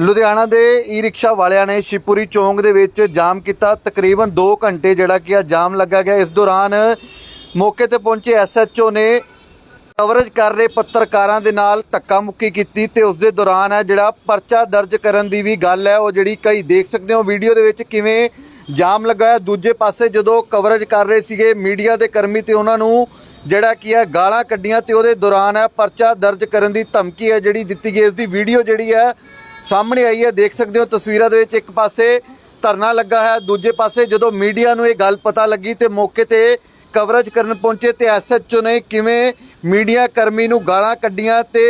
ਲੁਧਿਆਣਾ ਦੇ ਈ-ਰਿਕਸ਼ਾ ਵਾਲਿਆਂ ਨੇ ਸ਼ਿਵਪੁਰੀ ਚੌਂਕ ਦੇ ਵਿੱਚ ਜਾਮ ਕੀਤਾ। ਤਕਰੀਬਨ 2 ਘੰਟੇ ਜਿਹੜਾ ਕਿ ਆ ਜਾਮ ਲੱਗਾ ਗਿਆ। ਇਸ ਦੌਰਾਨ ਮੌਕੇ ਤੇ ਪਹੁੰਚੇ ਐਸਐਚਓ ਨੇ ਕਵਰੇਜ ਕਰ ਰਹੇ ਪੱਤਰਕਾਰਾਂ ਦੇ ਨਾਲ ਧੱਕਾ ਮੁੱਕੀ ਕੀਤੀ ਤੇ ਉਸ ਦੇ ਦੌਰਾਨ ਹੈ ਜਿਹੜਾ ਪਰਚਾ ਦਰਜ ਕਰਨ ਦੀ ਵੀ ਗੱਲ ਹੈ, ਉਹ ਜਿਹੜੀ ਕਈ ਦੇਖ ਸਕਦੇ ਹੋ ਵੀਡੀਓ ਦੇ ਵਿੱਚ ਕਿਵੇਂ ਜਾਮ ਲੱਗਾ ਹੈ ਦੂਜੇ ਪਾਸੇ ਜਦੋਂ ਕਵਰੇਜ ਕਰ ਰਹੇ ਸੀਗੇ ਮੀਡੀਆ ਦੇ ਕਰਮੀ ਤੇ ਉਹਨਾਂ ਨੂੰ ਜਿਹੜਾ ਕੀ ਹੈ ਗਾਲਾਂ ਕੱਢੀਆਂ ਤੇ ਉਹਦੇ ਦੌਰਾਨ ਹੈ ਪਰਚਾ ਦਰਜ ਕਰਨ ਦੀ ਧਮਕੀ ਹੈ ਜਿਹੜੀ ਦਿੱਤੀ ਗਈ। ਇਸ ਦੀ ਵੀਡੀਓ ਜਿਹੜੀ ਹੈ ਸਾਹਮਣੇ ਆਈ ਹੈ ਦੇਖ ਸਕਦੇ ਹੋ ਤਸਵੀਰਾਂ ਦੇ ਵਿੱਚ ਇੱਕ ਪਾਸੇ ਧਰਨਾ ਲੱਗਾ ਹੈ ਦੂਜੇ ਪਾਸੇ ਜਦੋਂ ਮੀਡੀਆ ਨੂੰ ਇਹ ਗੱਲ ਪਤਾ ਲੱਗੀ ਤੇ ਮੌਕੇ ਤੇ ਕਵਰੇਜ ਕਰਨ ਪਹੁੰਚੇ ਤੇ ਐਸਐਚਓ ਨੇ ਕਿਵੇਂ ਮੀਡੀਆ ਕਰਮੀ ਨੂੰ ਗਾਲਾਂ ਕੱਢੀਆਂ ਤੇ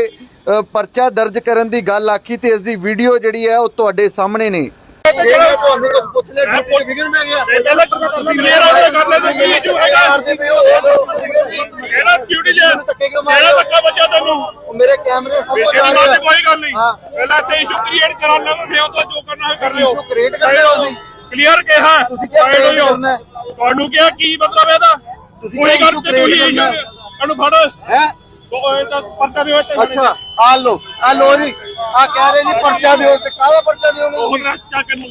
ਪਰਚਾ ਦਰਜ ਕਰਨ ਦੀ ਗੱਲ ਆਖੀ ਤੇ ਇਸ ਦੀ ਵੀਡੀਓ ਜਿਹੜੀ ਹੈ ਉਹ ਤੁਹਾਡੇ ਸਾਹਮਣੇ ਨੇ। ਜੇ ਮੈਂ ਤੁਹਾਨੂੰ ਕੁਝ ਪੁੱਛ ਲਿਆ ਡਿਪਟੀ ਵਿਗੜ ਮੈਂ ਗਿਆ। ਤੁਸੀਂ ਮੇਰਾ ਉਹ ਕਰ ਲੈ ਤੇ ਕੀ ਇਸ਼ੂ ਹੈਗਾ ਆਰਸੀਪੀ ਉਹ ਇਹਦਾ ਡਿਊਟੀ ਜੇ ਧੱਕੇ ਕਿਉਂ ਮੇਰਾ ਮਾਰਿਆ ਧੱਕਾ ਵੱਜਾ ਤੈਨੂੰ ਉਹ ਮੇਰੇ ਕੈਮਰੇ ਸਭ ਕੁਝ ਆ ਰਿਹਾ ਕੋਈ ਗੱਲ ਨਹੀਂ। ਪਹਿਲਾਂ ਤੇ ਇਸ਼ੂ ਕ੍ਰੀਏਟ ਕਰਾ ਲਓ ਫਿਰ ਉਹ ਤੋਂ ਜੋ ਕਰਨਾ ਹੈ ਕਰ ਲਿਓ। issue create ਕਰ ਲਿਓ ਤੁਸੀਂ। ਕਲੀਅਰ ਕਿਹਾ? ਤੁਸੀਂ ਜਾਓ। ਕਰਨਾ ਹੈ। ਤੁਹਾਨੂੰ ਕਿਹਾ ਕੀ ਮਤਲਬ ਇਹਦਾ? ਤੁਸੀਂ ਕੋਈ ਗੱਲ ਤੇ ਤੁਸੀਂ ਕਰਨਾ ਹੈ। ਇਹਨੂੰ ਫੜ। ਹੈ? ਦਿਓ ਅੱਛਾ ਆ ਲੋ ਆ ਲੋ ਜੀ। ਆ ਕਹਿ ਰਹੇ ਜੀ ਪਰਚਾ ਦਿਓ ਤੇ ਕਾਹਦਾ ਪਰਚਾ ਦਿਓਗੇ ਉਹ? ਰਸਤਾ ਚੱਕ ਨੂੰ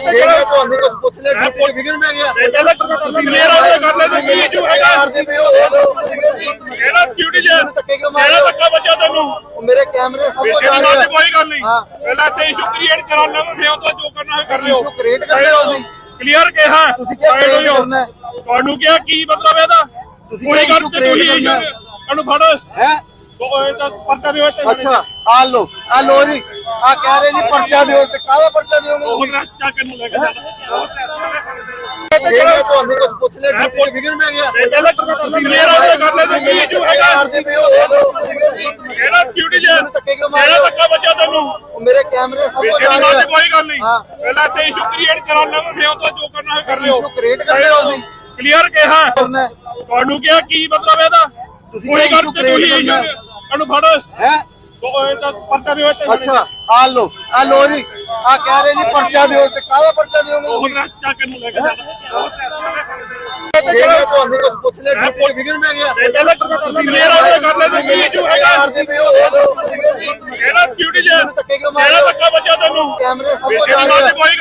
ਤੁਹਾਨੂੰ ਕੁਝ ਪੁੱਛ ਲਿਆ ਡਿਪਟੀ ਵਿਗੜ ਮੈਂ ਗਿਆ। ਤੁਸੀਂ ਮੇਰਾ ਉਹ ਕਰ ਲੈ ਤੇ ਕੀ ਇਸ਼ੂ ਹੈਗਾ ਆਰਸੀਪੀ ਉਹ ਇਹਦਾ ਡਿਊਟੀ ਜੇ ਧੱਕੇ ਕਿਉਂ ਮੇਰਾ ਮਾਰਿਆ ਧੱਕਾ ਵੱਜਾ ਤੈਨੂੰ। ਉਹ ਮੇਰੇ ਕੈਮਰੇ ਸਭ ਕੁਝ ਇਹਦੇ ਆ ਨਾਲ ਰਿਹਾ ਤੇ ਕੋਈ ਗੱਲ ਨਹੀਂ। ਹਾਂ। ਪਹਿਲਾਂ ਤੇ ਇਸ਼ੂ ਕ੍ਰੀਏਟ ਕਰਾ ਲਓ ਫਿਰ ਉਹ ਤੋਂ ਜੋ ਕਰਨਾ ਹੈ ਕਰ ਲਿਓ। issue create ਕਰ ਲਿਓ ਤੁਸੀਂ। ਕਲੀਅਰ ਕਿਹਾ? ਤੁਸੀਂ ਕਿਹਾ Side ਹੋ create ਜਾਓ। ਕਰਨਾ ਹੈ। ਤੁਹਾਨੂੰ ਕਿਹਾ ਕੀ ਮਤਲਬ ਇਹਦਾ? ਤੁਸੀਂ ਕੋਈ ਕਿਹਾ ਗੱਲ ਤੇ ਤੁਸੀਂ। ਇਹਨੂੰ ਫੜ। ਹੈ? ਪਰਚਾ ਦਿਓ ਤੇ ਅੱਛਾ ਆ ਲੋ ਆ ਲੋ ਜੀ। ਆ ਕਹਿ ਰਹੇ ਜੀ ਪਰਚਾ ਦਿਓ ਤੇ ਕਾਹਦਾ ਪਰਚਾ ਦਿਓਗੇ ਉਹ ਤੁਸੀਂ? ਰਸਤਾ ਚੱਕ ਨੂੰ ਲੈ ਕੇ ਜੇ ਮੈਂ ਤੁਹਾਨੂੰ ਕੁਝ ਪੁੱਛ ਲਿਆ ਡਿਪਟੀ ਵਿਗੜ ਮੈਂ ਗਿਆ। ਤੁਸੀਂ ਮੇਰਾ ਉਹ ਕਰ ਲੈ ਤੇ ਕੀ ਇਸ਼ੂ ਹੈਗਾ? ਆਰਸੀਪੀ ਉਹ ਇਹਦਾ ਡਿਊਟੀ ਜੇ ਧੱਕੇ ਕਿਉਂ ਮੇਰਾ ਮਾਰਿਆ ਧੱਕਾ ਵੱਜਾ ਤੈਨੂੰ। ਉਹ ਮੇਰੇ ਕੈਮਰੇ ਸਭ ਕੁਝ ਇਹਦੇ ਆ ਨਾਲ ਰਿਹਾ ਤੇ ਕੋਈ ਗੱਲ ਨਹੀਂ। ਹਾਂ। ਪਹਿਲਾਂ ਤੇ ਇਸ਼ੂ ਕ੍ਰੀਏਟ ਕਰਾ ਲਓ ਫਿਰ ਉਹ ਤੋਂ ਜੋ ਕਰਨਾ ਹੈ ਕਰ ਲਿਓ। issue create ਕਰ ਲਿਓ ਤੁਸੀਂ। ਕਲੀਅਰ ਕਿਹਾ। ਤੁਹਾਨੂੰ ਕਿਹਾ ਕੀ ਮਤਲਬ ਇਹਦਾ? ਤੁਸੀਂ ਕੋਈ ਗੱਲ ਤੇ ਤੁਸੀਂ ਹੈ। ਇਹਨੂੰ ਫੜ ਹੈ ਉਹ ਇਹ ਤਾਂ ਪਰਚਾ ਦਿਓ ਤੇ ਅੱਛਾ ਆ ਲੋ ਆ ਲੋ ਜੀ ਆ ਕਹਿ ਰਹੇ ਜੀ ਪਰਚਾ ਦਿਓ ਤੇ ਕਾਹਦਾ ਪਰਚਾ ਦਿਓਗੇ ਉਹ ਤੁਸੀਂ? ਰਸਤਾ ਚੱਕ ਨੂੰ ਲੈ ਕੇ ਜੇ ਮੈਂ ਤੁਹਾਨੂੰ ਕੁਝ ਪੁੱਛ ਲਿਆ ਡਿਪਟੀ ਵਿਗੜ ਮੈਂ ਗਿਆ ਤੁਸੀਂ ਮੇਰਾ ਉਹ ਕਰ ਲੈ ਤੇ ਇਸ਼ੂ ਹੈਗਾ ਆਰਸੀਪੀ ਉਹ ਇਹਦਾ ਡਿਊਟੀ ਜੇ ਮਾਰਿਆ ਧੱਕਾ ਵੱਜਾ ਤੈਨੂੰ ਕੈਮਰੇ ਸਭ ਕੁਝ ਇਹਦੇ ਆ ਰਿਹਾ